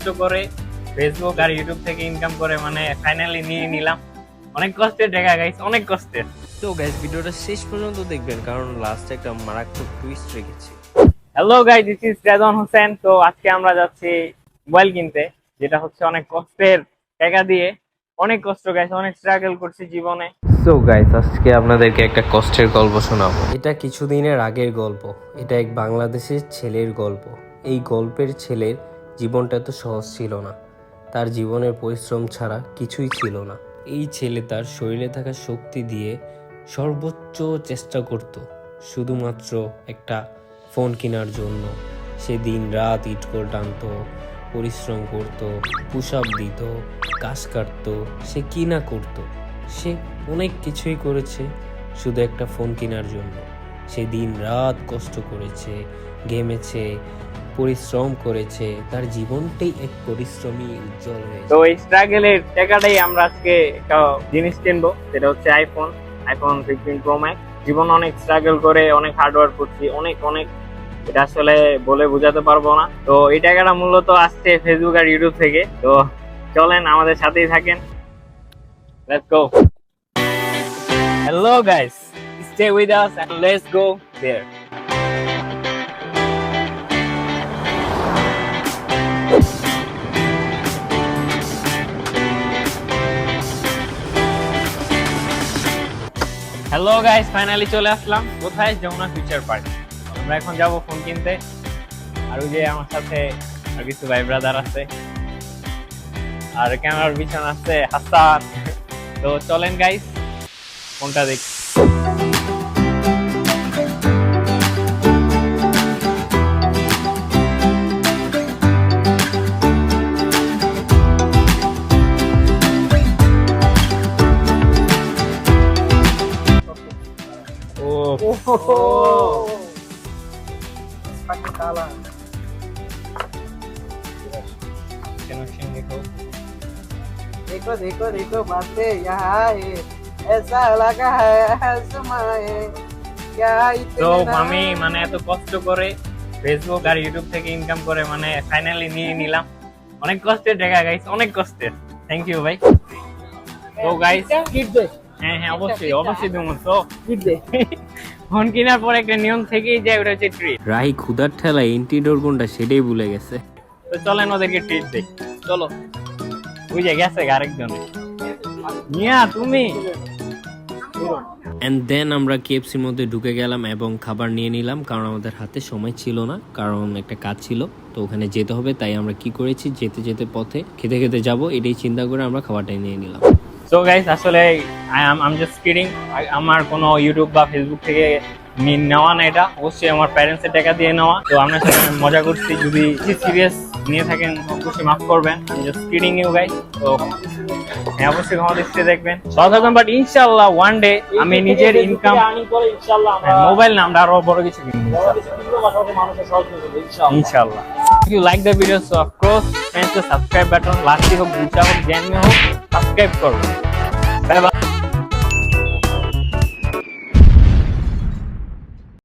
কষ্ট করে ফেসবুক আর ইউটিউব থেকে ইনকাম করে মানে ফাইনালি নিয়ে নিলাম। অনেক কষ্টের টাকা গাইস অনেক কষ্টের তো গাইস ভিডিওটা শেষ পর্যন্ত দেখবেন কারণ লাস্টে একটা মারাত্মক টুইস্ট রেখেছি। Hello guy this is Rezon Hossain তো আজকে আমরা যাচ্ছি মোবাইল কিনতে যেটা হচ্ছে অনেক কষ্টের টাকা দিয়ে। অনেক কষ্ট গাইছে অনেক স্ট্রাগল করছি জীবনে। সো গাইস আজকে আপনাদেরকে একটা কষ্টের গল্প শোনাবো। এটা কিছুদিনের আগের গল্প। এটা এক বাংলাদেশের ছেলের গল্প। এই গল্পের ছেলের জীবনটা এত সহজ ছিল না। তার জীবনের পরিশ্রম ছাড়া কিছুই ছিল না। এই ছেলে তার শরীরে থাকা শক্তি দিয়ে সর্বোচ্চ চেষ্টা করত, শুধুমাত্র একটা ফোন কেনার জন্য। সে দিন রাত করে টানতো, পরিশ্রম করত পুশ আপ দিত, কাজ কাটতো, সে কি না করতো? সে অনেক কিছুই করেছে শুধু একটা ফোন কেনার জন্য। সে দিন রাত কষ্ট করেছে গেমেছে পরিশ্রম করেছে, তার জীবনটাই এক পরিশ্রমী উজ্জ্বল হয়েছে। তো এই স্ট্রাগলের টাকাটাই আমরা আজকে একটা জিনিস কিনবো, সেটা হচ্ছে iPhone iPhone fifteen pro max জীবন অনেক স্ট্রাগল করে, অনেক হার্ড ওয়ার্ক করছি, অনেক অনেক। এটা আসলে বলে বোঝাতে পারব না। তো এই টাকাটা মূলত আসছে ফেসবুক আর ইউটিউব থেকে। তো চলেন, আমাদের সাথেই থাকেন। Let's go hello guys stay with us and let's go there hello guys finally চলে আসলাম। কোথায়? যমুনা ফিউচার পার্ক আমরা এখন যাব ফোন কিনতে। আর ওই যে আমার সাথে আর কিছু ভাই ব্রাদার আছে। আর ক্যামেরার পিছনে আছে হাসান। তো চলেন গাইস ফোনটা দেখ। ও कनेक्शन देखो देखो देखो देखो बातें यहाँ है ऐसा लगा है आसमाए क्या তো इतना আমি মানে এত কষ্ট করে ফেসবুক আর ইউটিউব থেকে ইনকাম করে মানে ফাইনালি নিয়ে নিলাম অনেক কষ্টের টাকা গাইস অনেক কষ্টের থ্যাংক ইউ ভাই তো গাইস কিট দে হ্যাঁ হ্যাঁ অবশ্যই অবশ্যই দেবো তো কিট দে ফোন কেনার পর একটা নিয়ম থেকেই যায় ওটা হচ্ছে ট্রিট রাহি ক্ষুধার ঠেলা এন্টিডোর কোনটা সেটাই ভুলে গেছে। তো চলেন ওদেরকে ট্রিট দেই। চলো। বুঝে গেছে আরেকজনে। মিয়া তুমি? অ্যান্ড দেন আমরা কেএফসির মধ্যে ঢুকে গেলাম এবং খাবার নিয়ে নিলাম কারণ আমাদের হাতে সময় ছিল না কারণ একটা কাজ ছিল। তো ওখানে যেতে হবে তাই আমরা কি করেছি যেতে যেতে পথে খেতে খেতে যাব এটাই চিন্তা করে আমরা খাবারটাই নিয়ে নিলাম। সো গাইস আসলে আই আম জাস্ট কিডিং আমার কোনো ইউটিউব বা ফেসবুক থেকে নেওয়া না এটা। অবশ্যই আমার প্যারেন্টসের টাকা দিয়ে নেওয়া। তো আমরা সেখানে মজা করছি। যদি সিরিয়াস নিয়ে থাকেন অবশ্যই মাফ করবেন। জাস্ট কিডিং ইউ গাইস তো হ্যাঁ অবশ্যই ক্ষমা দৃষ্টিতে দেখবেন। থাকবেন বাট ইনশাল্লাহ ওয়ান ডে আমি নিজের ইনকাম ইনশাআল্লাহ আমরা মোবাইল না আমরা আরও বড় কিছু কিনবো ইনশাআল্লাহ। You like the video so of course press the subscribe button লাস্টি হোক দুটা হোক জ্যামে হোক সাবস্ক্রাইব করো bye বাই